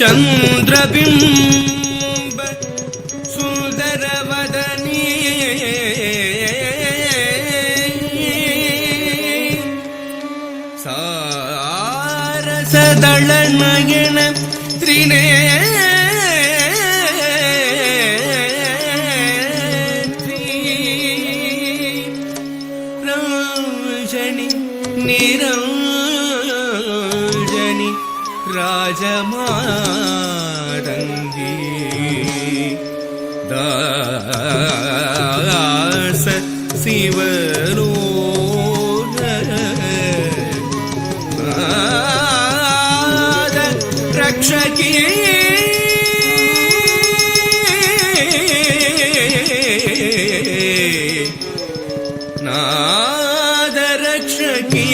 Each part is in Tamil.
ಚಂದ್ರಬಿಂಬ ಸುಂದರವದನಿ ಸಾರಸದಳ ನಯನ ತ್ರಿನೇ ರಂಜನಿ ನಿರಂಜನಿ ராஜமாடங்கி தாச சிவனோ ரக்ஷகியே நாதரக்ஷகி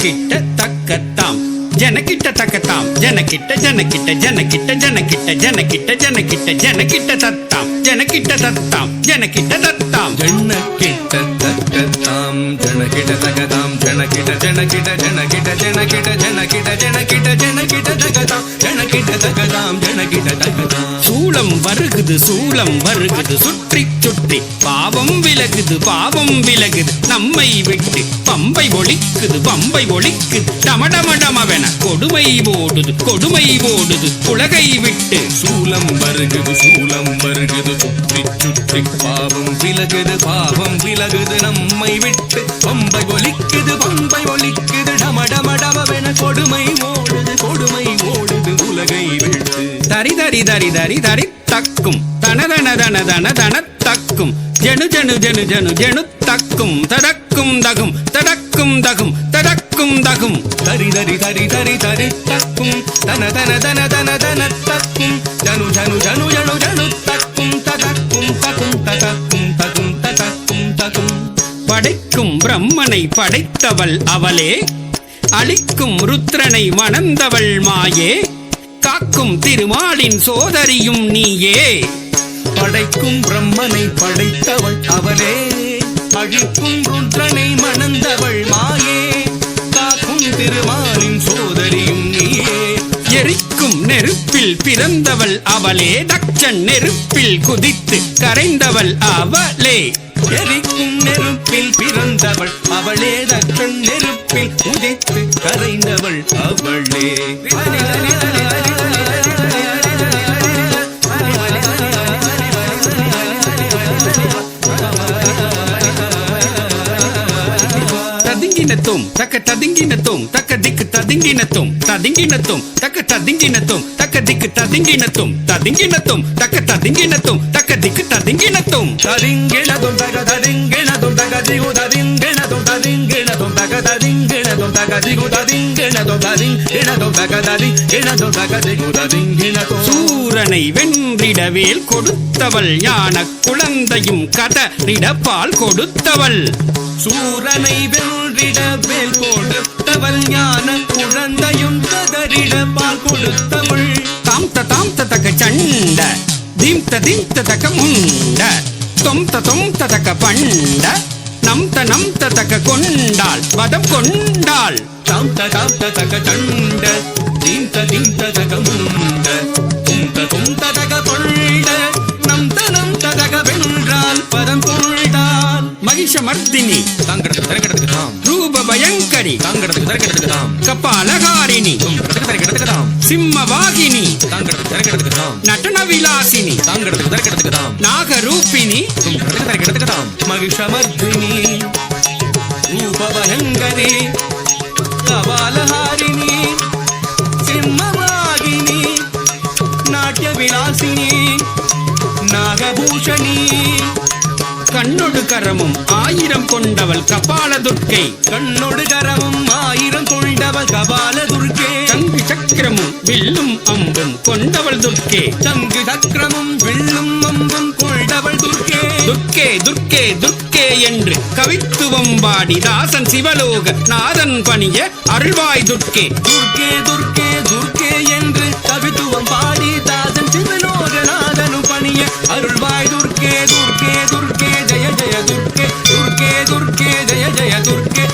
ஜன்னக்கிட்ட தக்கத்தாம் ஜனக்கிட்ட தக்கத்தாம் ஜனக்கிட்ட ஜனக்கிட்ட ஜனக்கிட்ட ஜனக்கிட்ட ஜனக்கிட்ட ஜனக்கிட்ட ஜனக்கிட்ட தத்தாம். ஜனக்கிட்ட தத்தாம் ஜனக்கிட்ட தத்தாம் ಜಣ್ಣಕ್ಕಿಟ್ಟ ತಕ್ಕತಾಂ ಜನಕಿಟ ತಗದಾಂ ಜನಕಿಟ ಜನಕಿಟ ಜನಕಿಟ ಜನಕಿಟ ಜನಕಿಟ ಜನಕಿಟ ಜನಕಿಟ ತಗದಾಂ ಜನಕಿಟ ತಗದಾಂ ಜನಕಿಟ ತಗದಾಂ சூளம் வருகுது சூளம் வருகுது சுற்றி சுற்றி பாவம் விலகுது பாவம் விலகுது நம்மை விட்டு பம்பை ஒழிக்குது பம்பை ஒழிக்குது டமடமடமவென கொடுமை ஓடுது கொடுமை ஓடுது உலகை விட்டு சூலம் வருகுது சூலம் வருகுது சுற்றி சுற்றி பாவம். விலகுது பாவம். விலகுது நம்மை விட்டு. பம்பை ஒலிக்குது பம்பை ஒலிக்குது. டமடமடமவென கொடுமை ஓடுது கொடுமை ஓடுது உலகை விட்டு தரி தரி தரி தரி தரி தக்கும். தனதன தன தன தன தக்கும். ஜனு ஜனு ஜனு ஜனு ஜனு தக்கும். தடக்கும் தகும். தடக்கும் தகும். தடக்கும் தகும். தரி தரி தரி தரி தரி தக்கும். தன தன தன தன தன தக்கும். பிரம்மனை படைத்தவள் அவளே. அழிக்கும் ருத்ரனை மணந்தவள் மாயே. காக்கும் திருமாலின் சோதரியும் நீயே. படைக்கும் பிரம்மனை படைத்தவள் அவளே. அழிக்கும் ருத்ரனை மணந்தவள் மாயே. காக்கும் திருமாலின் சோதரியும் நீயே. எரிக்கும் நெருப்பில் பிறந்தவள் அவளே. தக்ஷன் நெருப்பில் குதித்து கரைந்தவள் அவளே. எரிக்கும் நெருப்பில் பிறந்தவள். அவளே தக்கன் நெருப்பில் உதைத்து கரைந்தவள் அவளே. ததுங்கினத்தும் தக்க ததுங்கினத்தும் தக்க திக்கு ததுங்கினத்தும் ததுங்கினத்தும் தக்க ததுங்கினத்தும் தக்க திக்கு ததுங்கினத்தும் ததுங்கினத்தும் தக்க ததுங்கினத்தும் தக்க திக்கு ததுங்கினத்தும். ததிங்கிணதும் தக ததிங்கிணதும் தக திகு ததிங்கிணதும் ததிங்கிணதும் தக ததிங்கிணதும் தக திகு ததிங்கிணதும் ததிங்கிணதும் தக ததிங்கிணதும் தக திகு ததிங்கிணதும் சூரனை வென்றிடவேல் கொடுத்தவள் ஞான குழந்தையும் கதறிட பால் கொடுத்தவள். சூரனை கதறிட வேல் கொடுத்தவள் ஞான குழந்தையும் கதறிட பால் கொடுத்தவள். தாம்த தாம்த தக சண்ட தீம்த தீம்த தக முண்ட தொம்த தொம்த தக பண்ட நம்த நம்த தக கொண்டாள் வதம் கொண்டாள். தாம்த தாம்த தக சண்ட தீம்த தீம்த தக முண்ட தும் த தக கொண்டால் மகிஷமர்தினி தாங்கிறதுக்கு தரக்கிறதுக்கு தாம். ரூப பயங்கரி தாங்கிறதுக்கு தரக்கிறதுக்கு தாம். கபாலகாரிணி. தும் தரக்கிறதுக்கு தாம். சிம்மவாகினி. தாங்கிறதுக்கு தரக்கிறதுக்கு தாம். நடன விலாசினி தாங்கிறதுக்கு தரக்கிறதுக்கு தாம். நாகரூபிணி தும் தரக்கிறதுக்கு தாம். மகிஷமர்தினி ரூபபயங்கரி. கபாலஹாரிணி சிம்மவாகினி. நாட்டிய விலாசினி நாகபூஷணி. கண்ணொடு கரமும் ஆயிரம் கொண்டவள் கபால துர்க்கை. கண்ணொடு கரமும் ஆயிரம் கொண்டவள் கபால துர்க்கே. தங்கு சக்கரமும் வில்லும் அம்பும் கொண்டவள் துர்க்கே. தங்கு சக்கரமும் வில்லும் அம்பும் கொண்டவள் துர்க்கே. துர்க்கே துர்க்கே துர்க்கே என்று கவித்துவம் பாடி தாசன் சிவலோக நாதன் பணிய அருள்வாய் துர்க்கே. துர்க்கே துர்க்கே துர்க்கே என்று ஜெய ஜெய துர்க்கே.